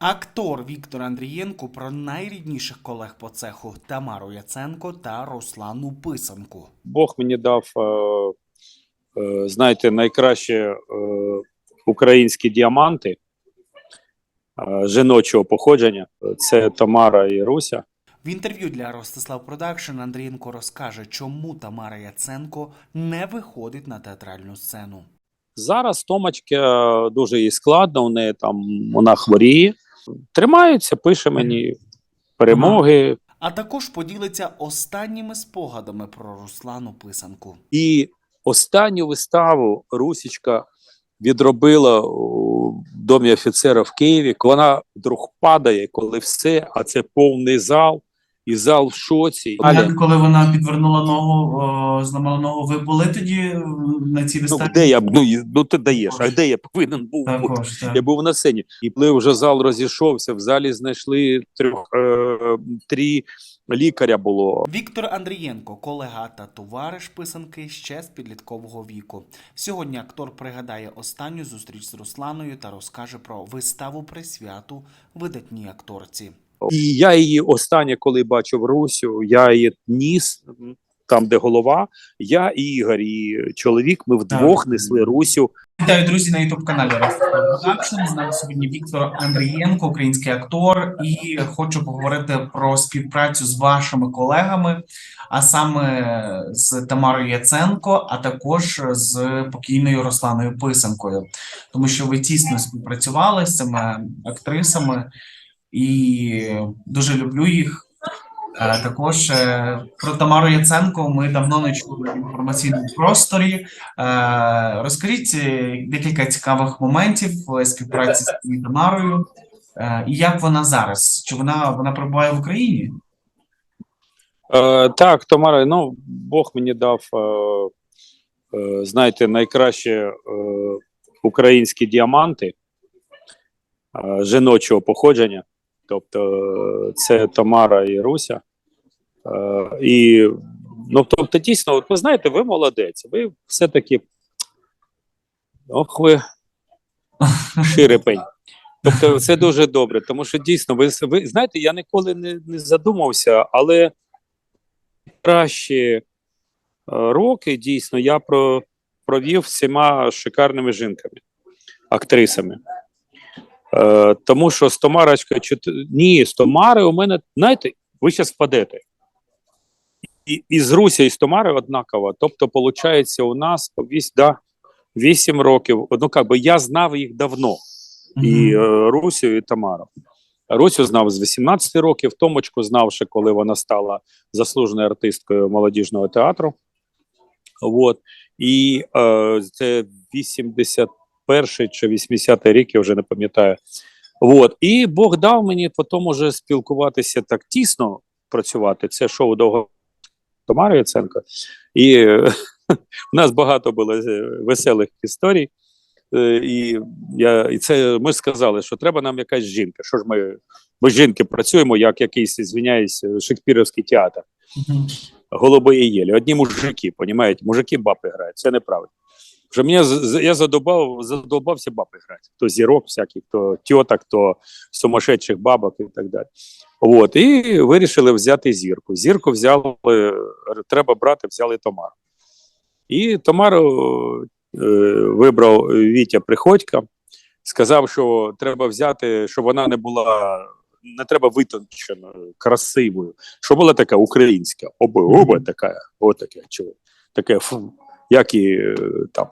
Актор Віктор Андрієнко про найрідніших колег по цеху Тамару Яценко та Руслану Писанку. Бог мені дав, е, е, знаєте, найкраще е, українські діаманти жіночого походження. Це Тамара і Руся. В інтерв'ю для Ростислав Продакшн Андрієнко розкаже, чому Тамара Яценко не виходить на театральну сцену. Зараз Томочки е, дуже їй складно, у неї там вона хворіє. Тримається, пише мені перемоги. А також поділиться останніми спогадами про Руслану Писанку. І останню виставу Русічка відробила у домі офіцера в Києві. Вона вдруг падає, коли все, а це повний зал, і зал в шоці. Як коли вона підвернула ногу, о, зламала ногу, ви були тоді е, на цій Ну, виставі? де я б- ну, і- ну ти даєш, а де я повинен був бути? Також, так. Я був на сцені, і коли вже зал розійшовся, в залі знайшли трьох е, три лікаря було. Віктор Андрієнко, колега та товариш писанки ще з підліткового віку. Сьогодні актор пригадає останню зустріч з Русланою та розкаже про виставу присвяту видатній акторці. І я її останнє, коли бачив Русю, я її ніс там, де голова. Я і Ігор, і чоловік. Ми вдвох Так. несли Русю. Вітаю, друзі, на youtube каналі Продакшн. З нами сьогодні Віктор Андрієнко, український актор, і хочу поговорити про співпрацю з вашими колегами, а саме з Тамарою Яценко, а також з покійною Русланою Писанкою, тому що ви тісно співпрацювали з цими актрисами і дуже люблю їх. Е, Також е, про Тамару Яценко ми давно не чули в інформаційному просторі. Е, Розкажіть декілька цікавих моментів співпраці з Тамарою. І як вона зараз? Чи вона, вона перебуває в Україні? Е, так, Тамара, ну Бог мені дав, е, знаєте, найкраще е, українські діаманти е, жіночого походження. Тобто це Тамара і Руся. Е, і, ну, тобто, дійсно, ви знаєте, ви молодець, ви все-таки. Ох, ви ширипень. Тобто, це дуже добре, тому що дійсно, ви, ви знаєте, я ніколи не, не задумався, але кращі е, роки дійсно я про, провів всіма шикарними жінками, актрисами. Е, тому що з Томарочкою, чот- ні, з Томари у мене, знаєте, ви зараз впадете. І, і з Руся, і з Томари однаково. Тобто, виходить, у нас по вісь, да, 8 років. Ну, как би я знав їх давно і Мгм. е, Русю, і Тамару. Русю знав з 18 років, Томочку знав ще, коли вона стала заслуженою артисткою молодіжного театру. От. І е, це 81 чи 80 рік, я вже не пам'ятаю. От. І Бог дав мені потім уже спілкуватися так тісно працювати. Це шоу довго Тамара Яценко. І в нас багато було е, веселих історій. Е, І я і це ми сказали, що треба нам якась жінка. Що ж ми, ми жінки працюємо, як якийсь, звиняюсь, шекспіровський театр. Мгм. Голуби і єлі. Одні мужики, понімаєте, мужики баби грають. Це неправильно. Вже мене я задобав, задовбався баби грати. То зірок всяких, то тьоток, то сумасшедших бабок і так далі. От, і вирішили взяти зірку. Зірку взяли, треба брати, взяли Томару. І Томару е, вибрав Вітя Приходька, сказав, що треба взяти, щоб вона не була, не треба витонченою, красивою, щоб була така українська, оби, оба така, отаке, чого, таке, фу, як і е, там,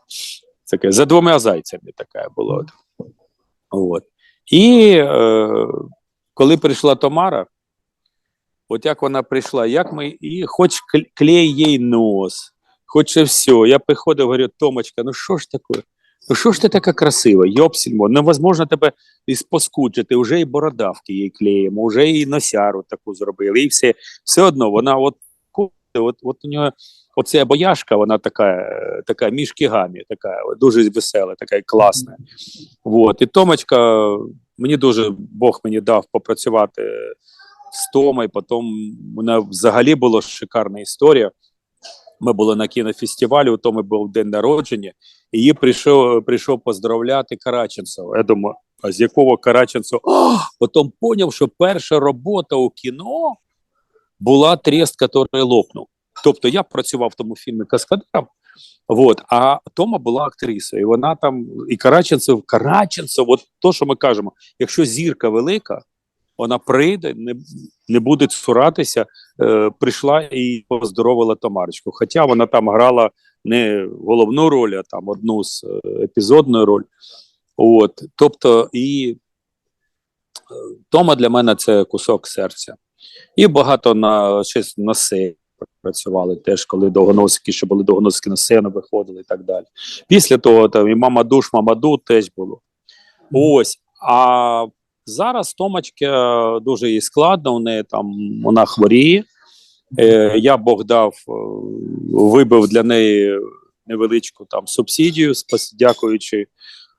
таке, за двома зайцями така була. От. І е, коли прийшла Томара, от як вона прийшла, як ми, і хоч кл- клей їй нос, хоч і все. Я приходив, говорю, Томочка, ну що ж таке? Ну що ж ти така красива? Йопсільмо, невозможно тебе і споскуджити, вже і бородавки їй клеїмо, вже і носяру таку зробили, і все. Все одно вона от, от, от у нього оця бояшка, вона така, е, така між така дуже весела, така класна. Вот. І Томочка, мені дуже Бог мені дав попрацювати з Томою, потім мене взагалі була шикарна історія. Ми були на кінофестивалі, у Томи був день народження, і її прийшов, прийшов поздравляти Караченцев. Я думаю, а з якого Караченцев, потім поняв, що перша робота у кіно була трест, який лопнув. Тобто я працював в тому фільмі Каскадером, вот, а Тома була актрисою. І вона там, і Караченцев, Караченцев, от то, що ми кажемо, якщо зірка велика, вона прийде, не, не буде цуратися, е, прийшла і поздоровила Тамарочку. Хоча вона там грала не головну роль, а там одну з е, епізодну роль. От, тобто, і е, Тома для мене це кусок серця. І багато на щось на сцені працювали теж, коли довгоносики, ще були довгоносики на сцену виходили і так далі. Після того там і Мамадуш, Мамаду теж було. Ось. А зараз Томочка дуже їй складно, у неї там вона хворіє. Е, я Бог дав, е, вибив для неї невеличку там субсидію, дякуючи.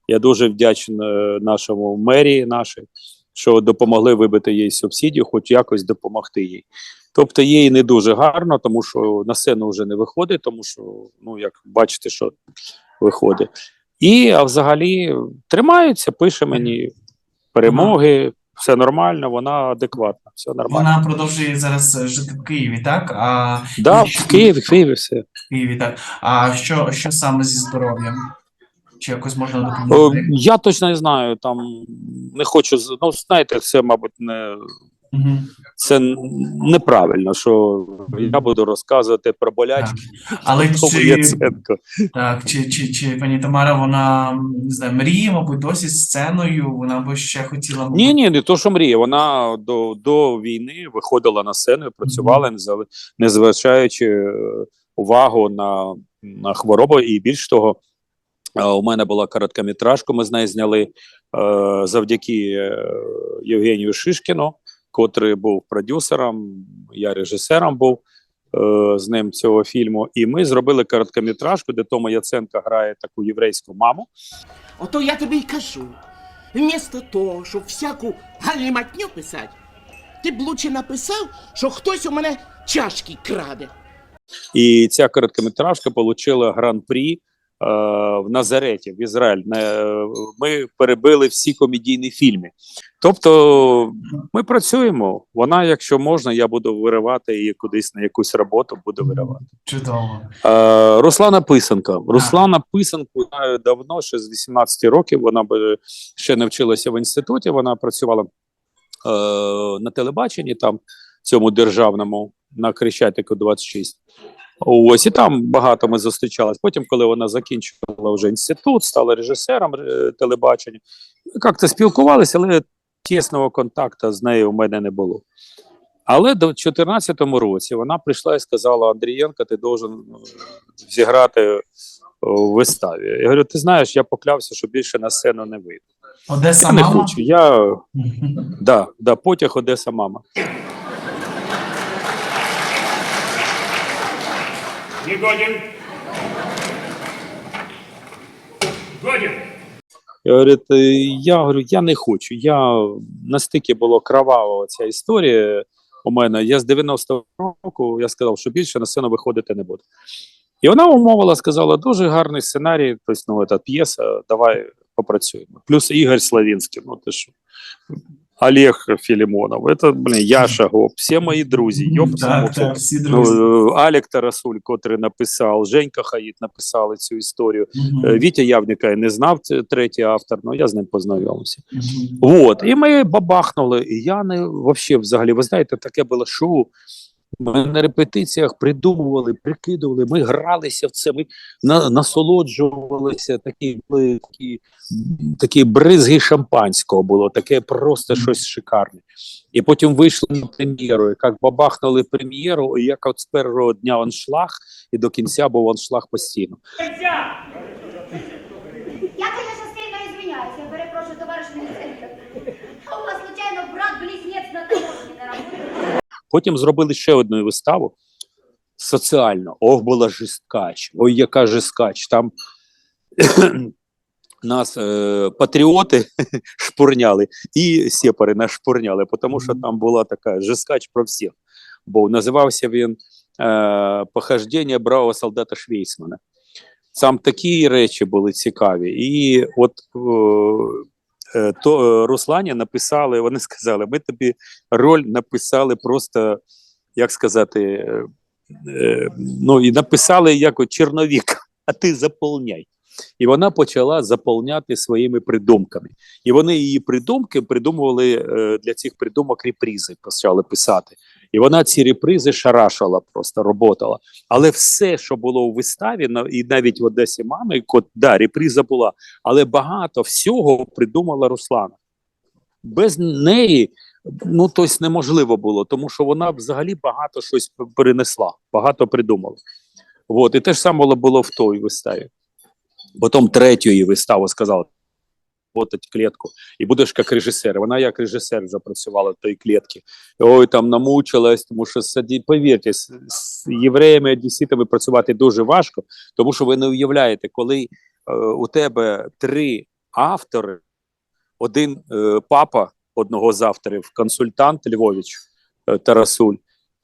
Я дуже вдячний нашому мерії нашій, що допомогли вибити їй субсидію, хоч якось допомогти їй. Тобто їй не дуже гарно, тому що на сцену вже не виходить, тому що, ну, як бачите, що виходить. І а взагалі тримається, пише мені перемоги, все нормально, вона адекватна, все нормально. Вона продовжує зараз жити в Києві, так? А Да, в Києві, в Києві все. в Києві, так. А що, що саме зі здоров'ям? Чи якось можна допомогти? я точно не знаю, там не хочу. Ну, знаєте, це, мабуть, не Мгм. це неправильно, що я буду розказувати про болячки. Але чи, так, чи, чи, чи пані Тамара, вона не знаю, мріє, мабуть, досі з сценою, вона би ще хотіла. мабуть, Ні, ні, не то, що мріє. Вона до, до війни виходила на сцену працювала, не зав- не зважаючи е, увагу на, на хворобу. І більш того, е, у мене була короткометражка, ми з нею зняли е, завдяки е, Євгенію Шишкіну, котрий був продюсером, я режисером був. е, З ним цього фільму, і ми зробили короткометражку, де Тома Яценка грає таку єврейську маму. Ото я тобі й кажу. Вмісто того, щоб всяку галіматню писати, ти б лучше написав, що хтось у мене чашки краде. І ця короткометражка отримала гран-прі в Назареті, в Ізраїль. Не, ми перебили всі комедійні фільми. Тобто ми працюємо. Вона, якщо можна, я буду виривати її кудись на якусь роботу, буду виривати. Чудово. Е, Руслана Писанка. Руслана Писанку знаю давно, ще з 18 років. Вона ще не вчилася в інституті. Вона працювала е, на телебаченні, там цьому державному на Хрещатику 26. Ось і там багато ми зустрічались. Потім, коли вона закінчила вже інститут, стала режисером е, телебачення. Ми як-то спілкувалися, але тісного контакту з нею у мене не було. Але до 2014 році вона прийшла і сказала: Андрієнко, ти должен е, зіграти у виставі. Я говорю: ти знаєш, я поклявся, що більше на сцену не вийду. Одеса Я не мама. хочу. Я да, да, потяг Одеса мама. Не годен. Годен. Я я говорю, я не хочу. Я настільки було кровава ця історія у мене. Я з 90-го року я сказав, що більше на сцену виходити не буду. І вона умовила, сказала, дуже гарний сценарій, тобто, ну, п'єса, давай попрацюємо. Плюс Ігор Славінський, ну ти що. Олег Філімонов, це, блин, Яша Гоп, всі мої друзі, йоп, Так, так, всі друзі. Ну, Алік Тарасуль, котрий написав, Женька Хаїт написали цю історію. Мгм. Е, Вітя Явніка я не знав, третій автор, але я з ним познайомився. Угу. От, і ми бабахнули. І я не вообще взагалі, ви знаєте, таке було шоу. Ми на репетиціях придумували, прикидували, ми гралися в це, ми на, насолоджувалися, такі, були такі, такі бризги шампанського було, таке просто щось шикарне. І потім вийшли на прем'єру, і як бабахнули прем'єру, і як от з першого дня аншлаг, і до кінця був аншлаг постійно. Я, конечно, сильно извиняюсь. Я перепрошую, товариш міліціонер. А у вас, случайно, брат-близнець на таможні не работает? Потім зробили ще одну виставу соціально. Ох, була жесткач. Ой, яка жесткач. Там нас е, патріоти шпурняли і сепари нас шпурняли, тому що там була така жесткач про всіх. Бо називався він е, Похождення бравого солдата Швейцмана. Там такі речі були цікаві. І от е, то е, Руслані написали, вони сказали, ми тобі роль написали просто, як сказати, е, е, ну і написали як от а ти заповняй. І вона почала заповняти своїми придумками. І вони її придумки придумували е, для цих придумок репризи, почали писати. І вона ці репризи шарашила, просто роботала. Але все, що було у виставі, і навіть в Одесі мами, кот, да, реприза була, але багато всього придумала Руслана. Без неї ну тобто неможливо було, тому що вона взагалі багато щось перенесла, багато придумала. От, і те ж саме було в той виставі. Потім третю її виставу сказала. Отать клітку, і будеш як режисер. Вона як режисер вже працювала в той клітці. Ой, там намучилась, тому що саді, повірте, з, євреями, одеситами працювати дуже важко, тому що ви не уявляєте, коли е, у тебе три автори, один е, папа одного з авторів, консультант Львович е, Тарасуль.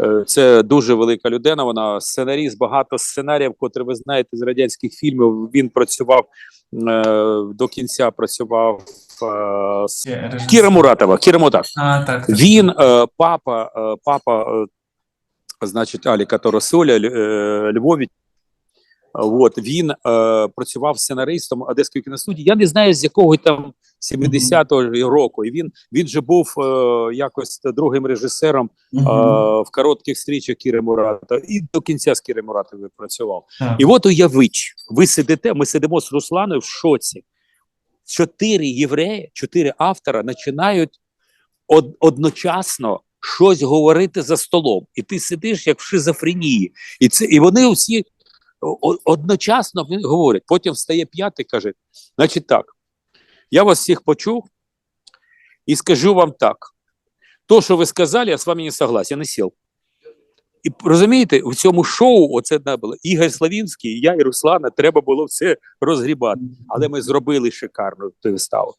Е, Це дуже велика людина. Вона сценаріст, багато сценаріїв, котрі ви знаєте з радянських фільмів. Він працював е, до кінця. Працював е, з. Кіра Муратова. Кіра мута. А, так. так. Він, папа, папа, значить, Аліка Торосоля, Львові. От він е, працював сценаристом Одеської кіностудії. Я не знаю з якого там 70-го року. І він він же був е, якось другим режисером е, в коротких стрічах Кіри Мурата, і до кінця з Кіри Муратовою працював. Так. І от уявіть, ви сидите, ми сидимо з Русланою в шоці. Чотири євреї, чотири автора починають од, одночасно щось говорити за столом. І ти сидиш як в шизофренії. І, це, і вони усі о- одночасно вони говорять. Потім встає п'ятий каже: значить так, я вас всіх почув і скажу вам так. То, що ви сказали, я з вами не согласен, я не сів. І розумієте, в цьому шоу оце да, було Ігор Славінський, я і Руслана, треба було все розгрібати. Але ми зробили шикарну ту виставу.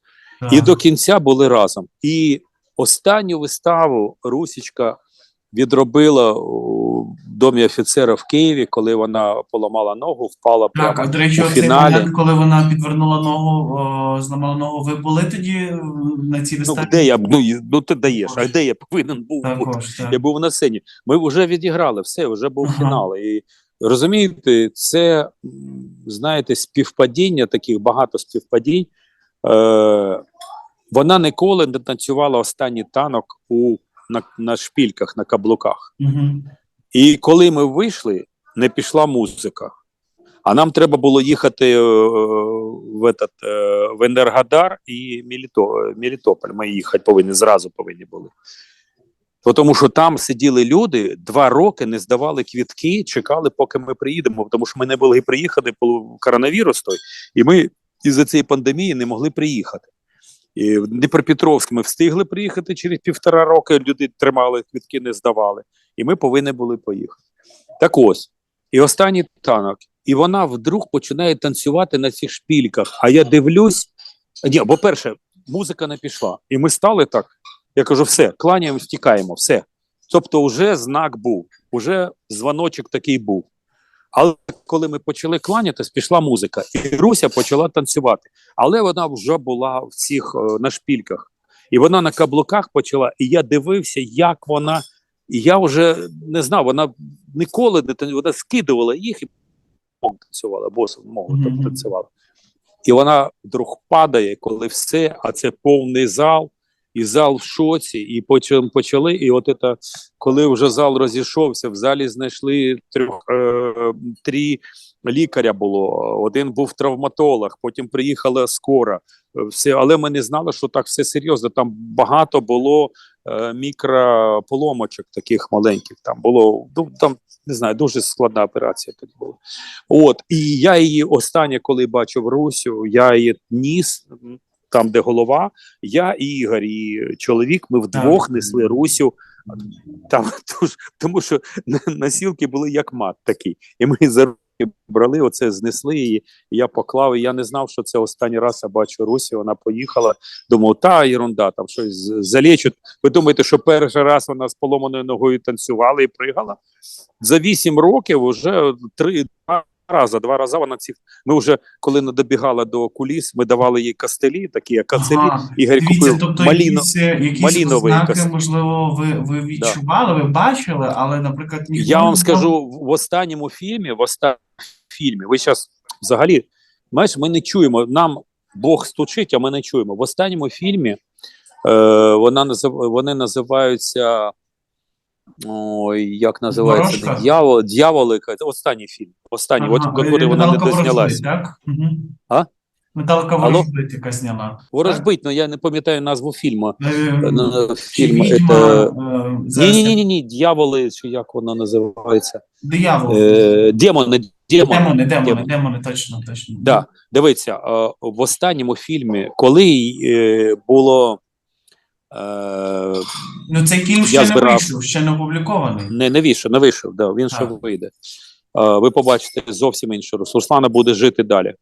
І до кінця були разом. І останню виставу Русічка відробила у домі офіцера в Києві, коли вона поламала ногу, впала прямо. Так, до речі, у фіналі. момент, коли вона підвернула ногу, о, зламала ногу, ви були тоді е, на цій Ну, виставі? де я ну, ну ти даєш, а де я повинен був бути? Так. Я був на сцені. Ми вже відіграли все, вже був Ага. фінал. І розумієте, це знаєте, співпадіння, таких багато співпадінь. Е, вона ніколи не танцювала останній танок у на, на шпільках, на каблуках. Мгм. І коли ми вийшли, не пішла музика. А нам треба було їхати е, в, этот, е, в Енергодар і Меліто, Мелітополь. Ми їхати повинні зразу повинні були. Тому що там сиділи люди, два роки не здавали квітки, чекали, поки ми приїдемо, тому що ми не могли приїхати по коронавірус той, і ми із-за цієї пандемії не могли приїхати. І в Дніпропетровськ ми встигли приїхати через півтора роки. Люди тримали квітки, не здавали, і ми повинні були поїхати. Так ось, і останній танок, і вона вдруг починає танцювати на цих шпільках. А я дивлюсь, ні, бо перше, музика не пішла, і ми стали так. Я кажу, все, кланяємо, стікаємо, все. Тобто, вже знак був, вже дзвоночок такий був. Але коли ми почали кланятись, пішла музика, і Руся почала танцювати. Але вона вже була в цих е, на шпільках, і вона на каблуках почала. І я дивився, як вона. І я вже не знав, вона ніколи не тан- вона скидувала їх і танцювала, босом мову Мгм. танцювала. І вона вдруг падає, коли все, а це повний зал, і зал в шоці, і потім почали. І от це, коли вже зал розійшовся, в залі знайшли трьох е, три лікаря було. Один був травматолог, потім приїхала скора. Все, але ми не знали, що так все серйозно. Там багато було е, мікрополомочок таких маленьких. Там було ну, там не знаю, дуже складна операція тоді була. От і я її останнє, коли бачив Русю, я її ніс там, де голова. Я і Ігор, і чоловік. Ми вдвох несли Русю. Там тож, тому що на- носілки були як мат такий, і ми за руки брали оце, знесли її. І я поклав. І я не знав, що це останній раз я бачу Русі. Вона поїхала. Думав, та ерунда, там щось з- Ви думаєте, що перший раз вона з поломаною ногою танцювала і пригала? За вісім років вже три рази, два рази вона цих. Ми вже коли не добігала до куліс, ми давали їй кастелі, такі як кацелі. Ага. Ігор Дивіться, купив тобто маліно, якісь, якісь маліновий ознаки, кас- можливо, ви, ви відчували, ви бачили, але, наприклад, ніхто Я вам мог- скажу в останньому фільмі, в останньому фільмі, ви зараз взагалі, знаєш, ми не чуємо. Нам Бог стучить, а ми не чуємо. В останньому фільмі е, вона вони називаються. Ой, як називається? Ворожка? Дьявол, дьяволи. Останній фільм. Останній, от коли вона не дознялась. ворожбит, так? Угу. А? Металка ворожбит, яка зняла. Ворожбить, але я не пам'ятаю назву фільму. Е, Е, Фільм, е, Ні, ні, ні, ні, дьяволи, чи як вона називається? Диявол. Демони, демони. демони, демони, точно, точно. Да. Дивіться, в останньому фільмі, коли було Ну, цей фільм ще Я не вийшов, ще не опублікований. не, не вийшов, не вийшов, да, він ще вийде. Ви побачите зовсім іншу Рус- Руслана буде жити далі,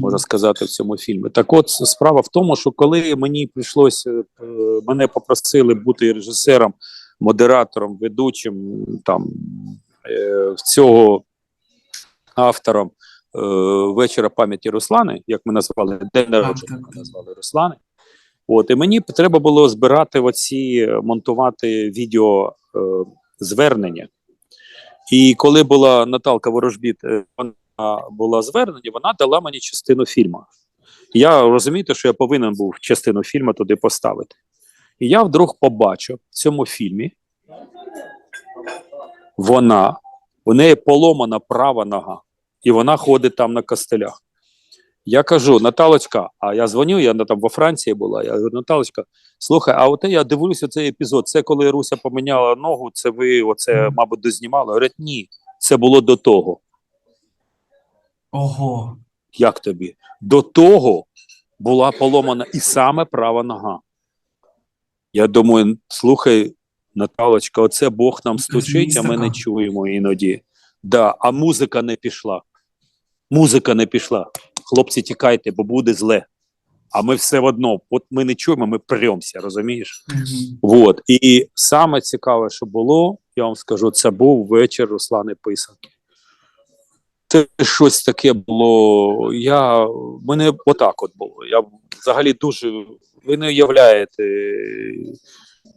можна сказати, в цьому фільмі. Так от справа в тому, що коли мені прийшлося, е, мене попросили бути режисером, модератором, ведучим там е, цього автором е, вечора пам'яті Руслани, як ми назвали, день народження ми назвали Руслани. От, і мені треба було збирати оці, е, монтувати відео е, звернення. І коли була Наталка Ворожбіт, е, вона була звернення, вона дала мені частину фільму. Я розумієте, що я повинен був частину фільму туди поставити. І я вдруг побачив в цьому фільмі, вона, у неї поломана права нога, і вона ходить там на костелях. Я кажу, Наталочка, а я дзвоню, я там во Франції була. Я говорю, Наталочка, слухай, а от я дивлюся цей епізод. Це коли Руся поміняла ногу, це ви оце, мабуть, дознімали. Говорять, ні, це було до того. Ого. Як тобі? До того була поломана і саме права нога. Я думаю, слухай, Наталочка, оце Бог нам стучить, а ми не чуємо іноді. Да, а музика не пішла. Музика не пішла. Хлопці, тікайте, бо буде зле. А ми все одно, от ми не чуємо, ми премося, розумієш? Мгм. Вот. І саме цікаве, що було, я вам скажу, це був вечір Руслани Писанки. Це щось таке було. Я, мене отак от було. Я взагалі дуже. Ви не уявляєте,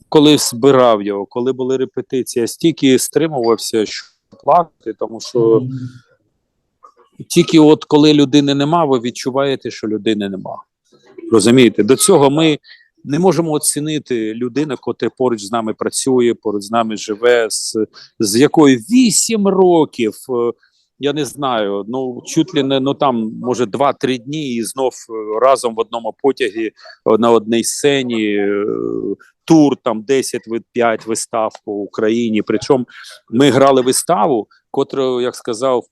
коли збирав його, коли були репетиції, я стільки стримувався, що плакати, тому що Мгм. Тільки от коли людини нема, ви відчуваєте, що людини нема. Розумієте, до цього ми не можемо оцінити людину, котра поруч з нами працює, поруч з нами живе, з, з якою 8 років. е, Я не знаю, ну чуть ли не ну там може 2-3 дні, і знов е, разом в одному потягі е, на одній сцені. Тур там 10 ви- 5 вистав по Україні. Причому ми грали виставу, котру, як сказав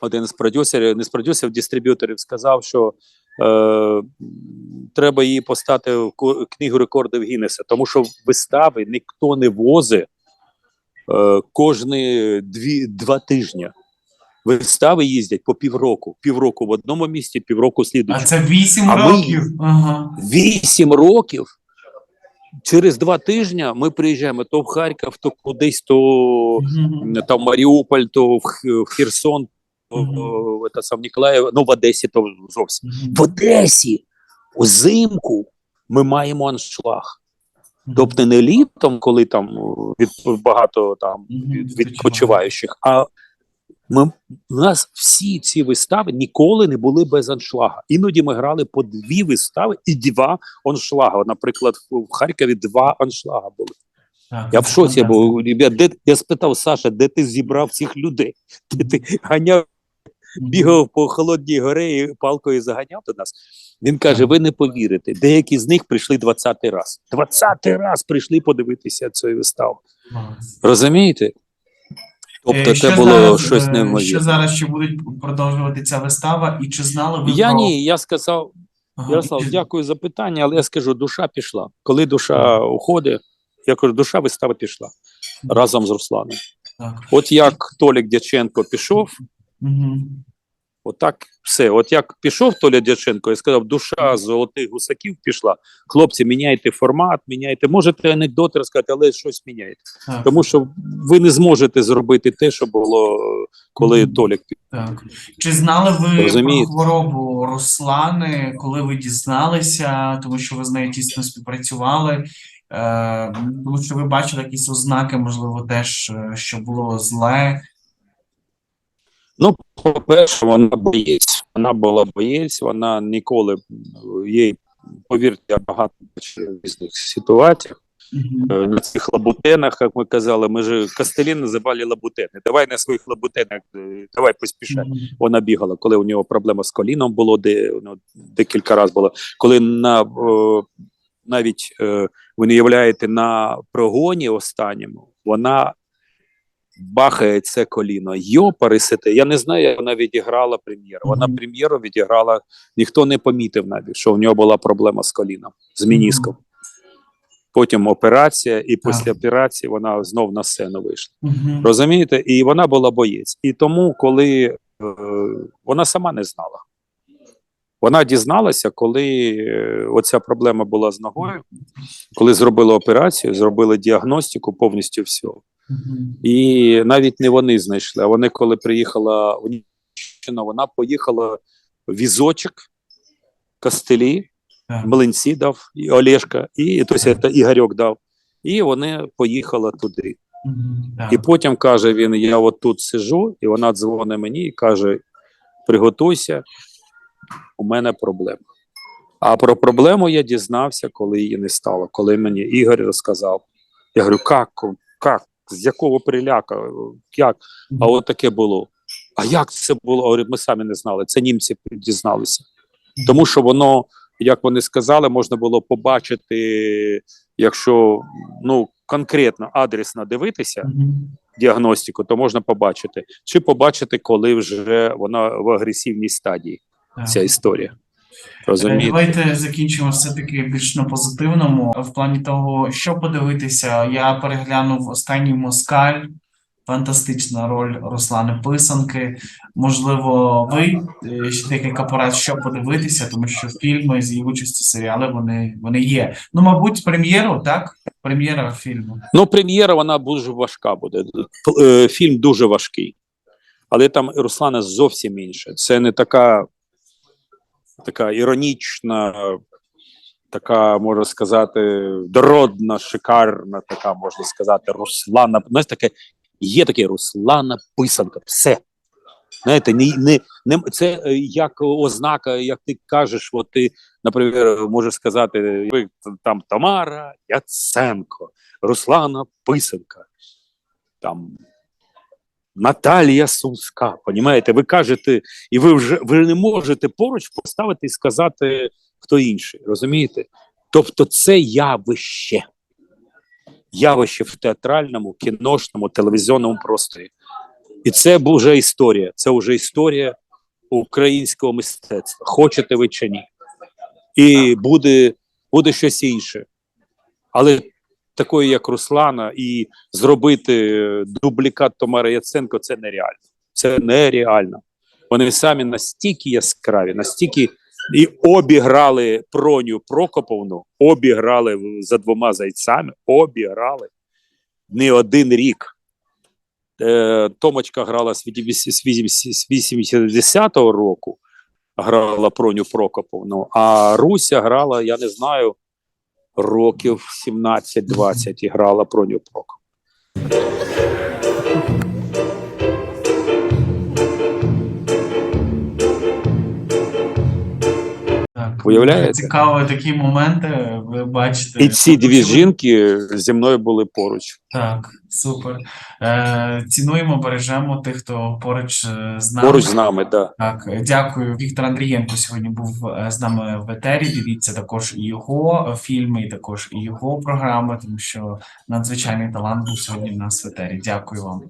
один з продюсерів, не з продюсерів, дистриб'юторів, сказав, що е, треба її поставити в книгу рекордів Гіннеса, тому що вистави ніхто не возить е, кожні дві, два тижні. Вистави їздять по півроку. Півроку в одному місті, півроку А слідуючому. це 8 А ми- років. Ага. Вісім років. Через два тижні ми приїжджаємо то в Харків, то кудись, то Мгм. там Маріуполь, то в, Херсон. В, це сам Ніколаїв, ну в Одесі то зовсім. В Одесі узимку ми маємо аншлаг. Тобто не літом, коли там від багато там відпочиваючих, а ми, у нас всі ці вистави ніколи не були без аншлага. Іноді ми грали по дві вистави і два аншлага. Наприклад, в Харкові два аншлага були. Так, Я в це шоці був. Ребят, де я спитав Саша, де ти зібрав цих людей? Де ти ганяв, бігав по холодній горі і палкою заганяв до нас. Він каже: ви не повірите, деякі з них прийшли 20-й раз. 20-й раз прийшли подивитися цю виставу. Розумієте? Тобто Е, це було зараз, щось е, Що зараз ще будуть продовжувати ця вистава, і чи знали ви Я про... ні, я сказав, Ага, Ярослав, дякую за питання, але я скажу, душа пішла. Коли душа уходить, я кажу, душа вистава пішла разом з Русланом. Так. От як Толік Дяченко пішов, Мгм. Отак все. От як пішов Толя Дяченко і сказав, душа золотих гусаків пішла. Хлопці, міняйте формат, міняйте. Можете анекдоти розказати, але щось міняйте. Так, Тому що ви не зможете зробити те, що було, коли. Толік пішов. так. Чи знали ви Розумієте? про хворобу Руслани, коли ви дізналися, тому що ви з нею тісно співпрацювали? Е, тому що ви бачили якісь ознаки, можливо, теж, е, що було зле. Ну, по-перше, вона боєць. Вона була боєць, вона ніколи їй, повірте, я багато бачив в різних ситуаціях. Мгм. Е, На цих лабутенах, як ми казали, ми ж Кастелін називали лабутени. Давай на своїх лабутенах, е, давай поспішай. Мгм. Вона бігала, коли у нього проблема з коліном було, де ну, декілька разів було. Коли на е, навіть е, ви не являєте на прогоні останньому, вона бахає це коліно. Йо, пересете. Я не знаю, як вона відіграла прем'єру. Вона прем'єру відіграла, ніхто не помітив навіть, що в нього була проблема з коліном, з мініском. Потім операція, і після операції вона знов на сцену вийшла. Мгм. Розумієте? І вона була боєць. І тому, коли е, вона сама не знала. Вона дізналася, коли е, оця проблема була з ногою, коли зробили операцію, зробили діагностику повністю всього. І навіть не вони знайшли. А вони, коли приїхала в Німеччину, вона поїхала в візочок, костелі, млинці дав, і Олешка, і тобто, це Ігорьок дав. І вони поїхали туди. І потім каже він: Я от тут сижу, і вона дзвонить мені і каже: Приготуйся, у мене проблема. А про проблему я дізнався, коли її не стало, коли мені Ігор розказав. Я говорю, як, як? З якого приляка? Як? А от таке було. А як це було? Ми самі не знали. Це німці дізналися. Тому що воно, як вони сказали, можна було побачити, якщо ну, конкретно адресно дивитися діагностику, то можна побачити. Чи побачити, коли вже вона в агресивній стадії, ця історія. Розумієте? Давайте закінчимо все-таки більш на позитивному. В плані того, що подивитися, я переглянув останній москаль. Фантастична роль Руслани Писанки. Можливо, ви е, ще декілька порад, що подивитися, тому що фільми з її участю серіали вони, вони є. Ну, мабуть, прем'єру, так? Прем'єра фільму. Ну, прем'єра вона дуже важка буде. Е, Фільм дуже важкий. Але там Руслана зовсім інша. Це не така, така іронічна, така, можна сказати, дородна, шикарна, така, можна сказати, Руслана. Знаєш, таке, є таке Руслана писанка. Все. Знаєте, не, не, не, це е, як ознака, як ти кажеш, от ти, наприклад, можеш сказати, там Тамара Яценко. Руслана Писанка, там Наталія Сумська. Понімаєте, ви кажете, і ви вже ви не можете поруч поставити і сказати хто інший. Розумієте? Тобто, це явище. Явище в театральному, кіношному, телевізійному просторі. І це вже історія. Це вже історія українського мистецтва. Хочете ви чи ні? І буде, буде щось інше. Але такої, як Руслана, і зробити е, дублікат Томара Яценко це нереально. Це нереально. Вони самі настільки яскраві, настільки і обіграли Проню Прокоповну, обіграли за двома зайцями, обіграли не один рік. Е, Томочка грала з 80 з 80 з 80-го року, грала Проню Прокоповну, а Руся грала, я не знаю, років 17-20 і грала Проню Прокоповну. Уявляєте? Цікаво, такі моменти ви бачите. І ці дві жінки зі мною були поруч. Так, супер. Е, цінуємо, бережемо тих, хто поруч е, з нами. Поруч з нами, да. Так, дякую. Віктор Андрієнко сьогодні був е, з нами в етері. Дивіться також і його фільми, і також і його програми, тому що надзвичайний талант був сьогодні в нас в етері. Дякую вам.